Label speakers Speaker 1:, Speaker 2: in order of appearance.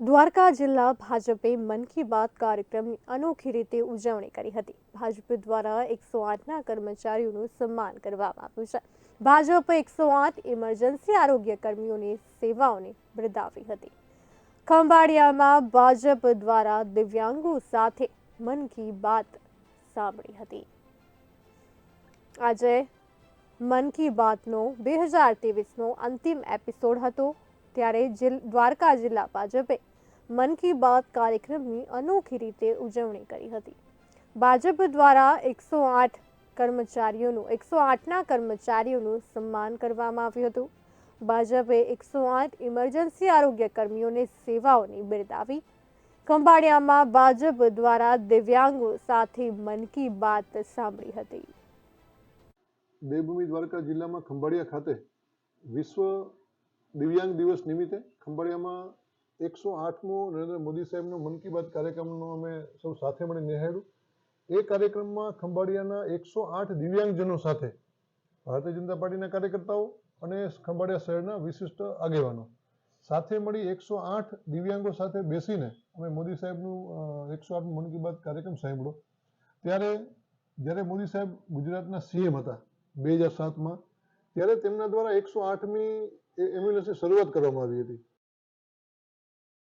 Speaker 1: દ્વારકા જિલ્લા ભાજપે મન કી બાત કાર્યક્રમની અનોખી રીતે ઉજવણી કરી હતી. ભાજપ દ્વારા એકસો આઠના કર્મચારીઓનું સન્માન કરવામાં આવ્યું છે. ભાજપે એકસો આઠ ઇમરજન્સી આરોગ્ય કર્મીઓની સેવાઓને બિરદાવી હતી. ખંભાળિયામાં ભાજપ દ્વારા દિવ્યાંગો સાથે મન કી બાત સાંભળી હતી. આજે મન કી બાતનો બે હજાર ત્રેવીસનો અંતિમ એપિસોડ હતો. ત્યારે દ્વારકા જિલ્લા ભાજપે મન કી બાત કાર્યક્રમની અનોખી રીતે ઉજવણી કરી હતી. ભાજપ દ્વારા એકસો આઠ કર્મચારીઓનું, એકસો આઠના કર્મચારીઓનું સન્માન કરવામાં આવ્યું હતું. ભાજપે એકસો આઠ ઇમરજન્સી આરોગ્ય કર્મીઓને સેવાઓની બિરદાવી ખંભાળિયામાં ભાજપ દ્વારા દિવ્યાંગો સાથે મન કી બાત સાંભળી હતી.
Speaker 2: દેવભૂમિ દ્વારકા જિલ્લામાં ખંભાળિયા ખાતે વિશ્વ દિવ્યાંગ દિવસ નિમિત્તે ખંભાળિયામાં એકસો આઠમો નરેન્દ્ર મોદી સાહેબનો મન કી બાત કાર્યક્રમનો અમે સૌ સાથે મળી નિહાળ્યું. એ કાર્યક્રમમાં ખંભાળિયાના એકસો આઠ દિવ્યાંગજનો સાથે ભારતીય જનતા પાર્ટીના કાર્યકર્તાઓ અને ખંભાળિયા શહેરના વિશિષ્ટ આગેવાનો સાથે મળી એકસો આઠ દિવ્યાંગો સાથે બેસીને અમે મોદી સાહેબનું એકસો આઠ મન કી બાત કાર્યક્રમ સાંભળ્યો. ત્યારે જ્યારે મોદી સાહેબ ગુજરાતના સીએમ હતા બે હજાર સાતમાં, ત્યારે તેમના દ્વારા એકસો આઠમી એમ્બ્યુલન્સની શરૂઆત કરવામાં આવી હતી.